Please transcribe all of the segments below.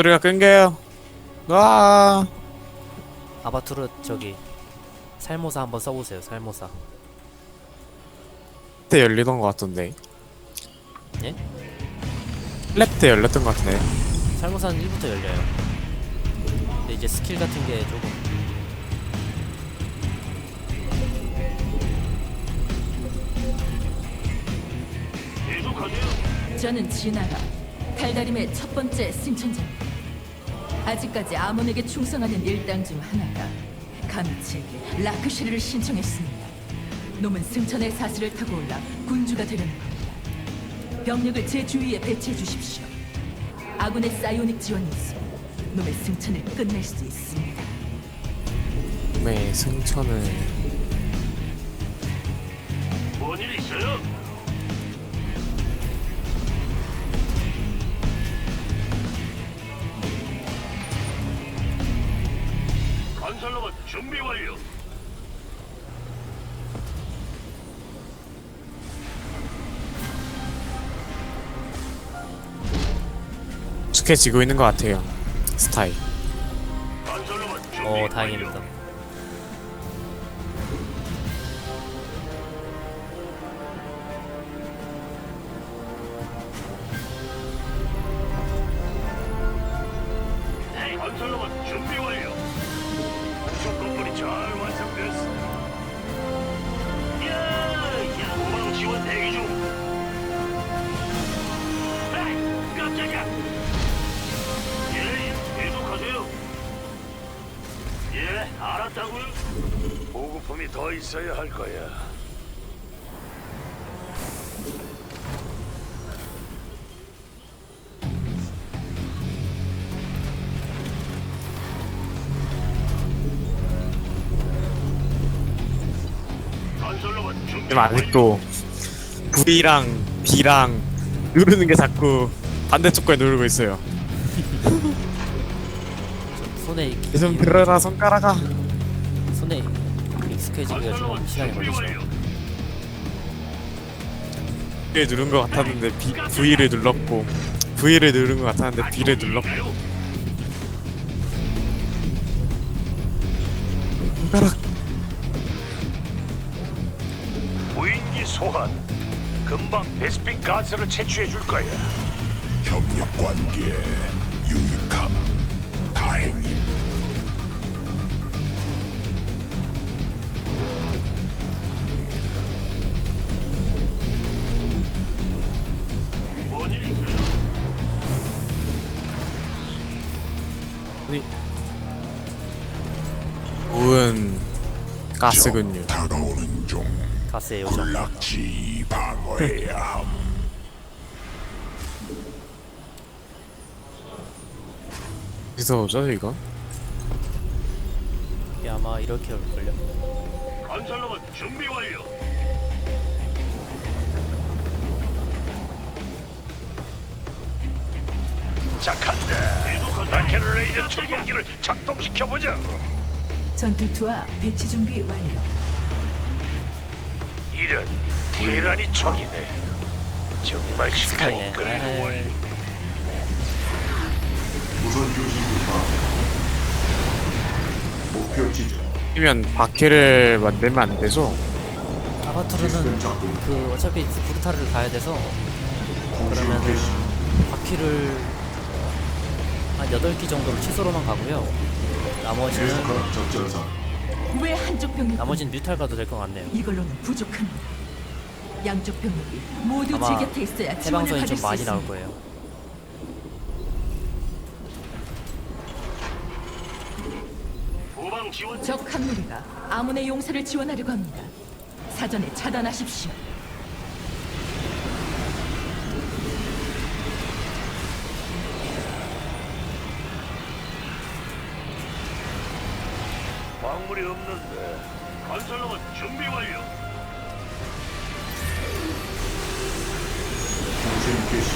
목소리가 끊겨요. 와. 아바투르 저기 살모사 한번 써보세요. 살모사. 때 열리던 것 같던데. 예? 랩때 열렸던 것 같은데. 살모사는 1부터 열려요. 근데 이제 스킬 같은 게 조금. 저는 진아라, 달다림의 첫 번째 승천자입니다. 아직까지 아몬에게 충성하는 일당 중 하나가 감치에게 라크시르를 신청했습니다. 놈은 승천의 사슬을 타고 올라 군주가 되려는 겁니다. 병력을 제 주위에 배치해 주십시오. 아군의 사이오닉 지원이 있어 놈의 승천을 끝낼 수 있습니다. 네, 승천을. 뭔일 있어요? 준비 완료. 익숙해지고 있는 것 같아요. 스타일. 어. 다행입니다. 예, 알았다고요. 보급품이 더 있어야 할 거야. 건설로봇 준비 지금 아직도 V랑 B랑 누르는 게 자꾸 반대쪽 거에 누르고 있어요. 손에 익- 좀 들어라 손가락아. 손에 익숙해지기가 좀 시간이 걸리죠. B를 누른 것 같았는데 B, V를 눌렀고 V를 누른 것 같았는데 B를 눌렀고 손가락 무인기 소환. 금방 베스핀 가스를 채취해 줄 거야. 협력 관계 유익 가스군요. 다가오는 중 가스의 요정. 군락지 방어해야 함 어디서 오죠 이거? 이게 아마 이렇게 올걸요. 건설로봇 준비 완료. 자, 간다. 라켓 레이저 철공기를 작동시켜 보자. 전투투와 배치 준비 완료. 이런 대란이 척이네. 정말. 시끄러운 목표 지점 이면 바퀴를 만들면 안 되죠? 아바투르는 그 어차피 부르타를 가야 돼서 그러면은 바퀴를 한 8기 정도로 취소로만 가고요. 나머지는 적절사 왜 한쪽 병력 나머지는 뮤탈 가도 될 것 같네요. 이걸로는 부족합니다. 양쪽 병력이 모두 아마 제 곁에 있어야 지원을 해방선이 받을 좀 수 많이 있습니다. 나올 거예요. 후방 지원 적 한 무리가 아문의 용사를 지원하려고 합니다. 사전에 차단하십시오. 광물이 없는데. 건설로봇 준비 완료. 통신 개시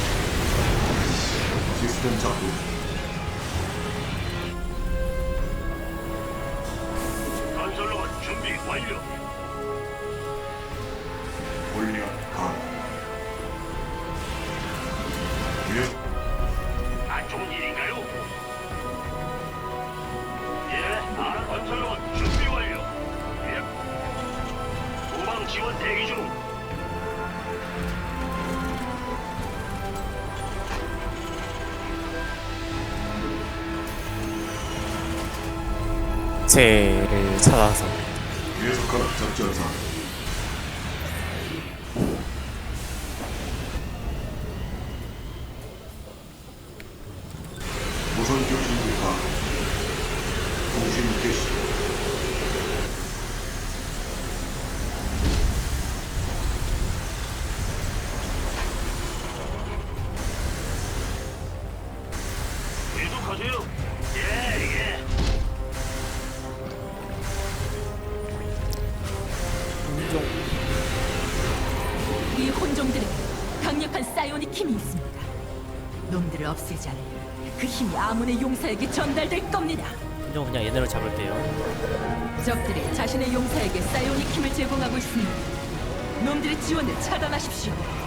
시스템 작동 새를 찾아서 계속하라 작전상. 놈들을 않으면 그 힘이 아몬의 용사에게 전달될 겁니다. 좀 그냥 얘네로 잡을게요. 적들이 자신의 용사에게 사이오닉 힘을 제공하고 있습니다. 놈들의 지원을 차단하십시오.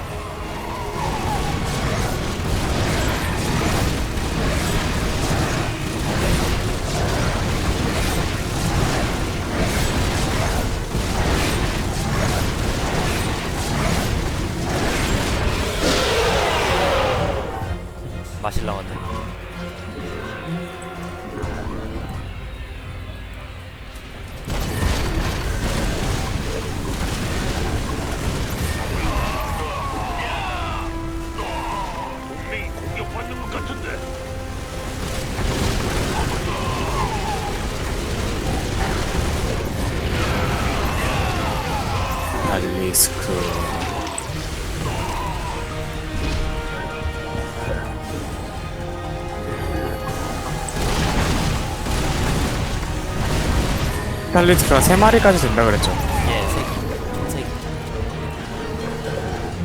탈리스크가 3마리까지 된다 그랬죠 예, 세 개. 세 개.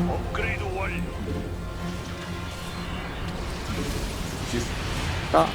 업그레이드 완료. 시스 아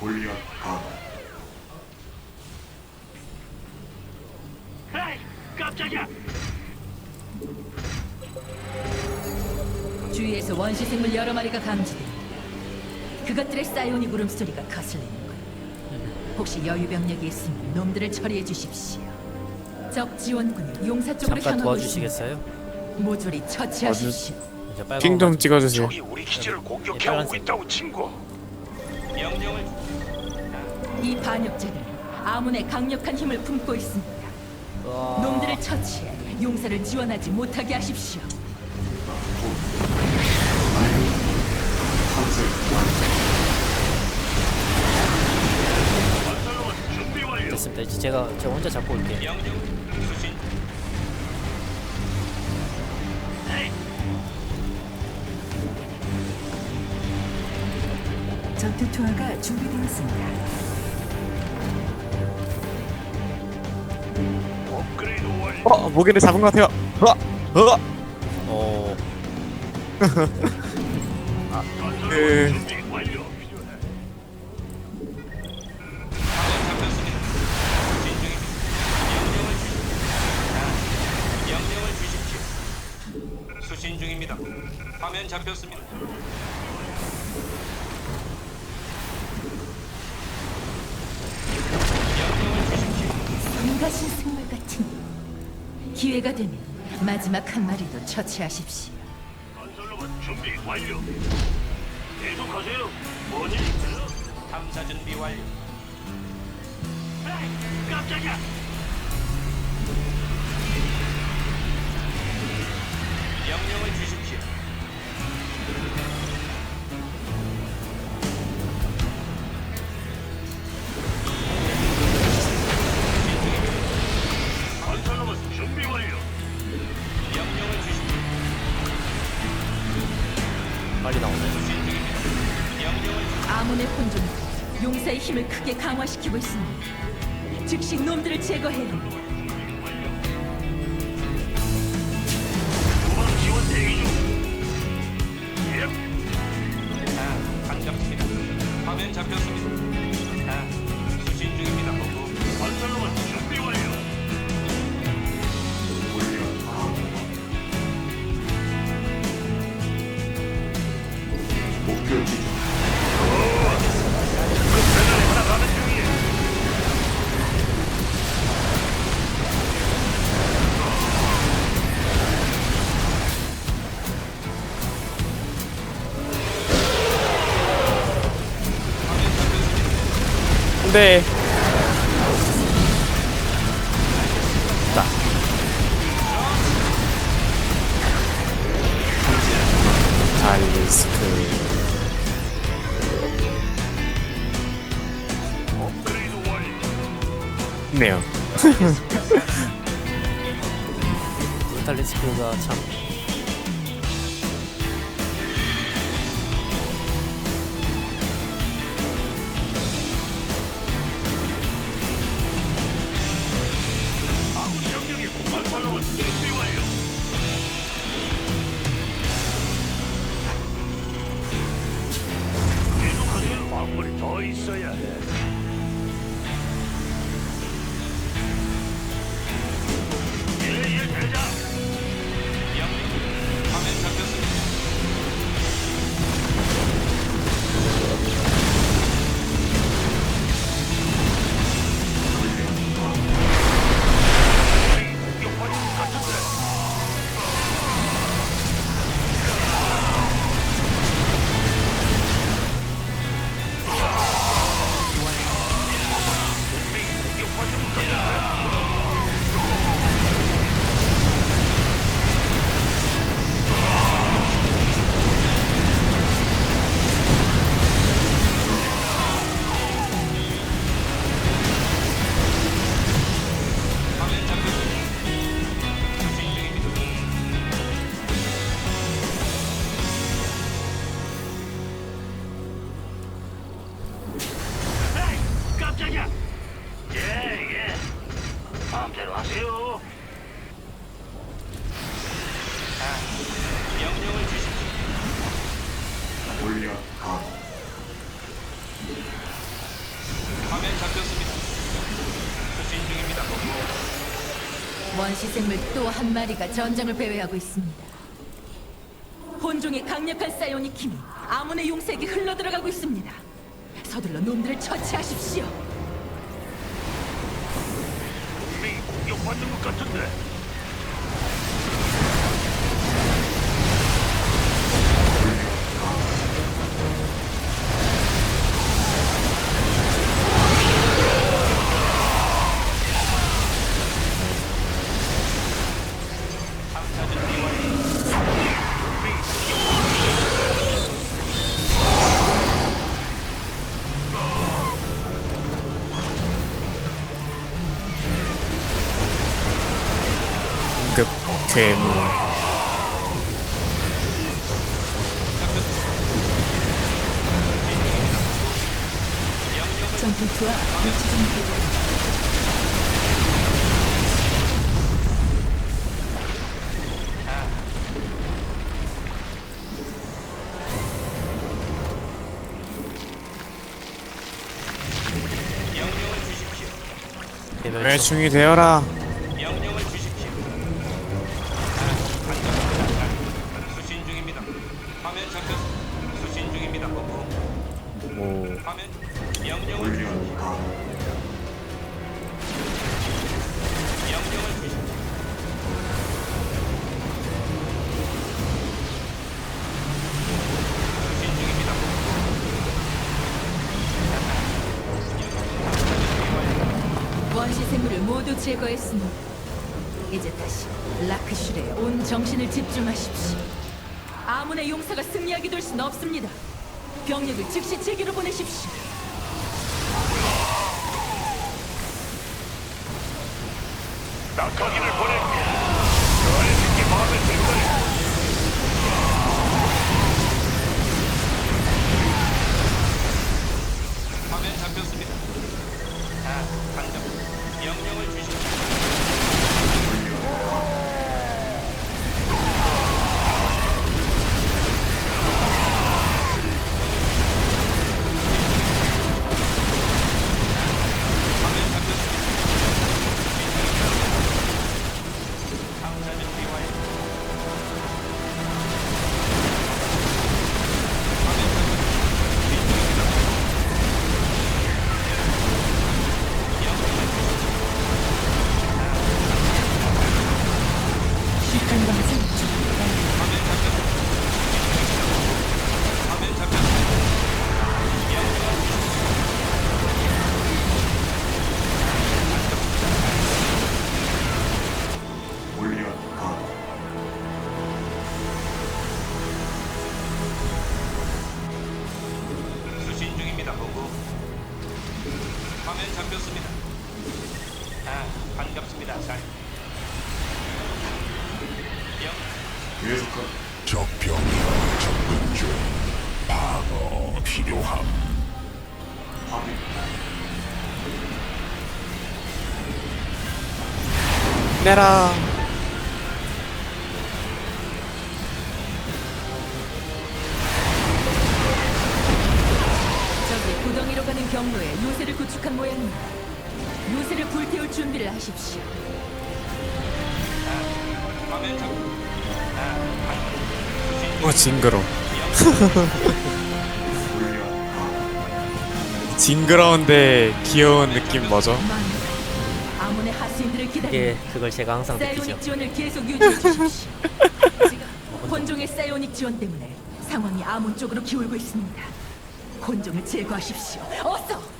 골리앗 가. 에이, 깜짝이야. 주위에서 원시 생물 여러 마리가 감지됩니다. 그것들의 사이오닉 울음소리가 거슬리는 거예요. 혹시 여유 병력이 있으면 놈들을 처리해 주십시오. 적 지원군이 용사 쪽으로 잠깐 향하고 있습니다. 도와주시겠어요? 모조리 처치하십시오. 이제 빨간 핑 좀 찍어주세요 적이 우리 기지를 공격해. 오고 있다고 친구. 명령을 이 반역자들은 아문의 강력한 힘을 품고 있습니다. 와. 놈들을 처치해 용사를 지원하지 못하게 하십시오. 됐습니다. 이제 제가 저 혼자 잡고 올게요. 명령 전투 투하가 준비되었습니다. 업그레이드 완료. 어 모기를 잡은 것 같아요 어, 어. 어, 건설로봇 그- 준비 완료. 명령을 주십시오. 수신 중입니다. 화면 잡혔습니다. 가신 생물 같은 기회가 되면 마지막 한 마리도 처치하십시오. 건설로봇 준비 완료. 계속하세요. 뭔 일이 탐사 준비 완료. 깜짝이야. 명령을 주시. 가문의 혼종 용사의 힘을 크게 강화시키고 있습니다. 즉시 놈들을 제거해야 합니다. 네. 자. 자이리스크. 네요 탈리스크가 참 원시 생물 또 한 마리가 전장을 배회하고 있습니다. 본종의 강력한 사이오닉 힘이 아문의 용색이 흘러들어가고 있습니다. 서둘러 놈들을 처치하십시오. 분명히 공격받는 것 같은데. 재무. 매충이 네, 되어라. 생물을 모두 제거했으니 이제 다시 라크슐에 온 정신을 집중하십시오. 아문의 용사가 승리하게 될 수는 없습니다. 병력을 즉시 제기로 보내십시오. 나 거기를 확인 내라. 저기 구덩이로 가는 경로에 요새를 구축한 모양입니다. 요새를 불태울 준비를 하십시오. 아, 어 징그러. 징그러운데 귀여운 느낌 뭐죠? 하수인들을 기다립니다. 그걸 제가 항상 느끼죠. 사이오닉 지원을 계속 유지해 주십시오. 지금 혼종의 사이오닉 지원 때문에 상황이 아문 쪽으로 기울고 있습니다. 혼종을 제거하십시오. 어서!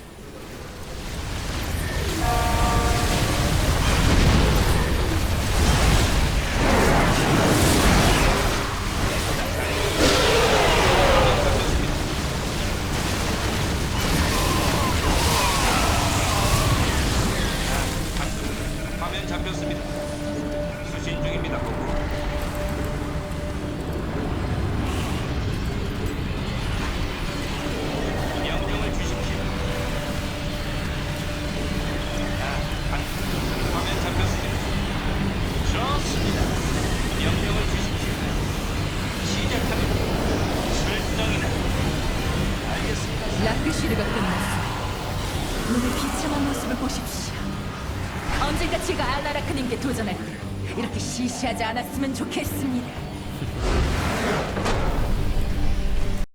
좋겠습니다.